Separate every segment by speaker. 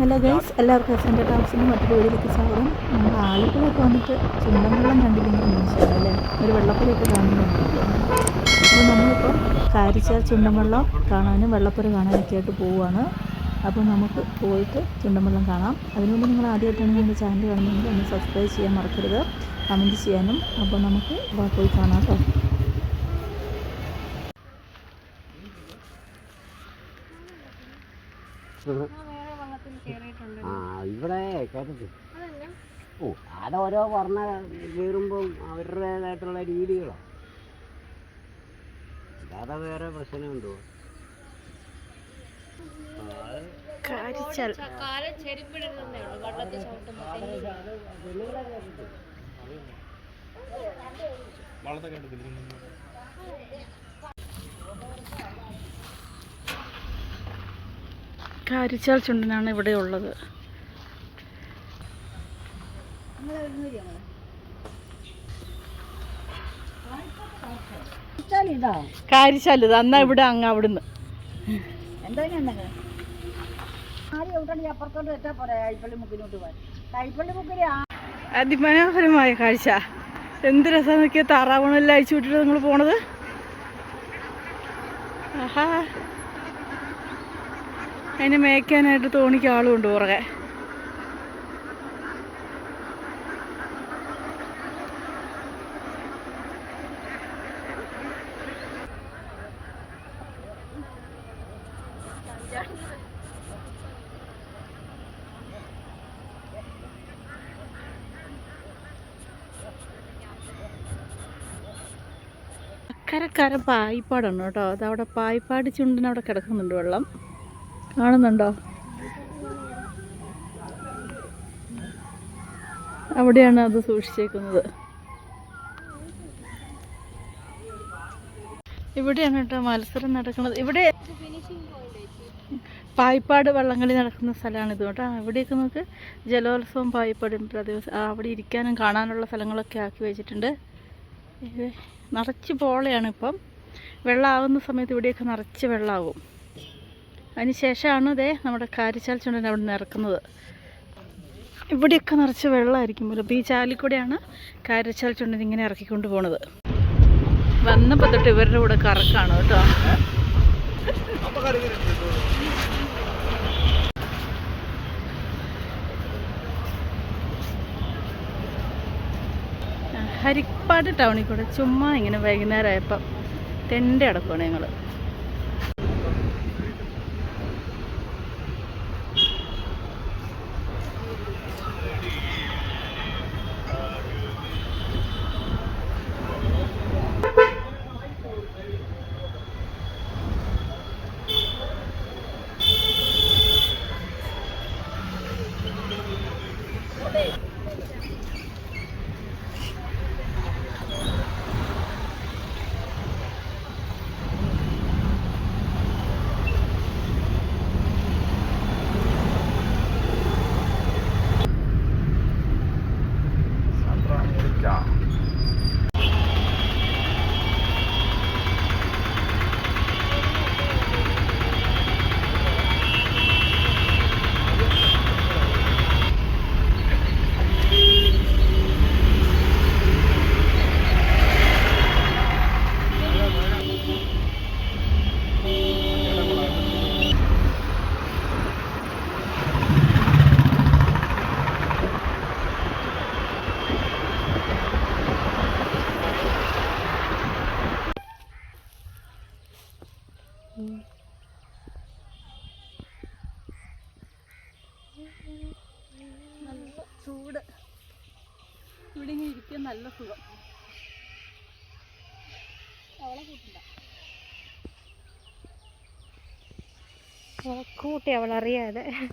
Speaker 1: Hello guys എല്ലാവർക്കും S ടാക്സിന് മറ്റൊരു വീടിലേക്ക് സ്വാഗതം. നമ്മൾ ആലപ്പുഴയൊക്കെ വന്നിട്ട് ചുണ്ടൻവെള്ളം കണ്ടില്ലെങ്കിൽ മനുഷ്യരാണ് അല്ലേ? ഒരു വെള്ളപ്പുരയൊക്കെ കാണുന്നുണ്ട് അപ്പോൾ നമ്മളിപ്പോൾ കാരിച്ചാൽ ചുണ്ടൻവെള്ളം കാണാനും വെള്ളപ്പുര കാണാനൊക്കെ ആയിട്ട് പോവുകയാണ്. അപ്പോൾ നമുക്ക് പോയിട്ട് ചുണ്ടൻവെള്ളം കാണാം. അതിനുമുമ്പ് നിങ്ങൾ ആദ്യമായിട്ടാണ് ഞങ്ങളുടെ ചാനൽ കാണുന്നതെങ്കിൽ ഒന്ന് സബ്സ്ക്രൈബ് ചെയ്യാൻ മറക്കരുത്. കമന്റ് ചെയ്യാനും. അപ്പോൾ നമുക്ക് പോയി കാണാം കേട്ടോ.
Speaker 2: ആ ഓ ഓരോ വർണ കയറുമ്പം അവരുടേതായിട്ടുള്ള രീതികളാണ് അല്ലാതെ വേറെ പ്രശ്നമുണ്ടോ?
Speaker 1: കാരിച്ചാൽ ചുണ്ടനാണ് ഇവിടെ ഉള്ളത്.
Speaker 2: ഇത്.
Speaker 1: അന്നാ ഇവിടെ അങ്ങ് അവിടുന്ന്.
Speaker 2: എന്താ
Speaker 1: അതിമനോഹരമായ കാഴ്ച. എന്ത് രസം നോക്കിയ താറാവണെല്ലാം അയച്ചു വിട്ടിട്ട് നിങ്ങൾ പോണത്. ആഹാ. അതിനെ മേയ്ക്കാനായിട്ട് തോണിക്ക് ആളും ഉണ്ട് പുറകെ. അക്കരക്കര പായിപ്പാടാണ് കേട്ടോ. അതവിടെ പായിപ്പാട് ചുണ്ടിന് അവിടെ കിടക്കുന്നുണ്ട് വെള്ളം. കാണുന്നുണ്ടോ? അവിടെയാണ് അത് സൂക്ഷിച്ചേക്കുന്നത്. ഇവിടെയാണ് കേട്ടോ മത്സരം നടക്കുന്നത്. ഇവിടെ പായിപ്പാട് വള്ളംകളി നടക്കുന്ന സ്ഥലമാണ് ഇത് കേട്ടോ. ഇവിടെയൊക്കെ നമുക്ക് ജലോത്സവം പായിപ്പാടും പ്രദേശം ആ, അവിടെ ഇരിക്കാനും കാണാനുള്ള സ്ഥലങ്ങളൊക്കെ ആക്കി വെച്ചിട്ടുണ്ട്. നിറച്ച് പോളയാണ് ഇപ്പം വെള്ളമാവുന്ന സമയത്ത് ഇവിടെയൊക്കെ നിറച്ച് വെള്ളമാവും അതിന് ശേഷമാണ് ഇതേ നമ്മുടെ കാരിച്ചാൽ ചുണ്ടൻ അവിടെ നിന്ന് ഇറക്കുന്നത്. ഇവിടെയൊക്കെ നിറച്ച് വെള്ളമായിരിക്കും പോലും. അപ്പോൾ ഈ ചാലിൽ കൂടെയാണ് കാരിച്ചാൽ ചുണ്ടൻ ഇങ്ങനെ ഇറക്കിക്കൊണ്ട് പോണത്. വന്നപ്പോൾ തൊട്ട് ഇവരുടെ കൂടെ കറക്കാണ് കേട്ടോ. ഹരിപ്പാട് ടൗണിൽ കൂടെ ചുമ്മാ ഇങ്ങനെ വൈകുന്നേരം ആയപ്പം തെണ്ടി അടക്കുവാണ് ഞങ്ങൾ നല്ല ചൂട്. ഇവിടെ ഇങ്ങനെ ഇരിക്കാൻ നല്ല സുഖം. അവളെ കൂട്ടില്ല.
Speaker 3: കൂട്ടി അവളറിയാതെ അറിയാതെ.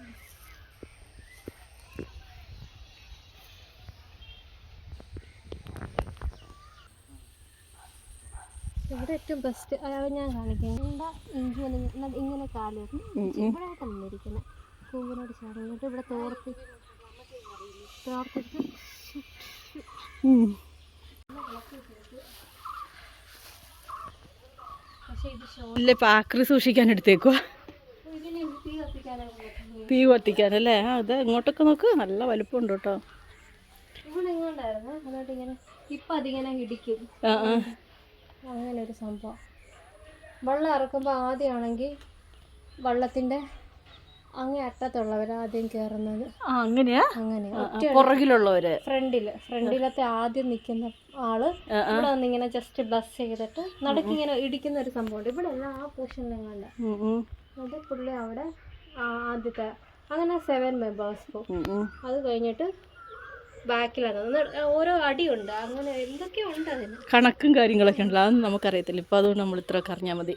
Speaker 3: ഇവിടെ ഏറ്റവും ബെസ്റ്റ് അയാളെ ഞാൻ കാണിക്കാം. ഇങ്ങനെ കാൽ ഇവിടെ തന്നിരിക്കുന്നത് കൂമ്പിനോട് ചേർന്ന്. ചേർന്നിട്ട് ഇവിടെ തോർത്തി ഇത്
Speaker 1: ഇല്ല പാക്കറി സൂക്ഷിക്കാൻ
Speaker 3: എടുത്തേക്കോ തീ
Speaker 4: കത്തിക്കാനല്ലേ ആ ഇത് ഇങ്ങോട്ടൊക്കെ നോക്ക്. നല്ല വലുപ്പുണ്ട് കേട്ടോ.
Speaker 3: അതിങ്ങനെ അങ്ങനെ ഒരു സംഭവം. വെള്ളം ഇറക്കുമ്പോൾ ആദ്യമാണെങ്കിൽ വള്ളത്തിന്റെ അങ്ങേ അറ്റത്തുള്ളവർ ആദ്യം കയറുന്നത്
Speaker 4: ആ അങ്ങനെയാ?
Speaker 3: അങ്ങനെ
Speaker 4: പുറകിലുള്ളവര്.
Speaker 3: ഫ്രണ്ടിൽ ഫ്രണ്ടിലത്തെ ആദ്യം നിൽക്കുന്ന
Speaker 4: ആൾ.
Speaker 3: ഇവിടെ വന്നിങ്ങനെ ജസ്റ്റ് ബ്ലസ് ചെയ്തിട്ട് നടുക്ക് ഇങ്ങനെ ഇടിക്കുന്ന ഒരു സംഭവമുണ്ട്. ഇവിടെ എല്ലാം ആ പോർഷനിലും അത് പുള്ളി അവിടെ ആദ്യത്തെ അങ്ങനെ സെവൻ മെമ്പേഴ്സ് പോകും. അത് കഴിഞ്ഞിട്ട് ബാക്കിലാണ് ഓരോ അടിയുണ്ട്. അങ്ങനെ എന്തൊക്കെയുണ്ട് അതിന്
Speaker 4: കണക്കും കാര്യങ്ങളൊക്കെ ഉണ്ടല്ലോ. അതൊന്നും നമുക്കറിയത്തില്ല. ഇപ്പം അതുകൊണ്ട് നമ്മൾ ഇത്ര അറിഞ്ഞാൽ മതി.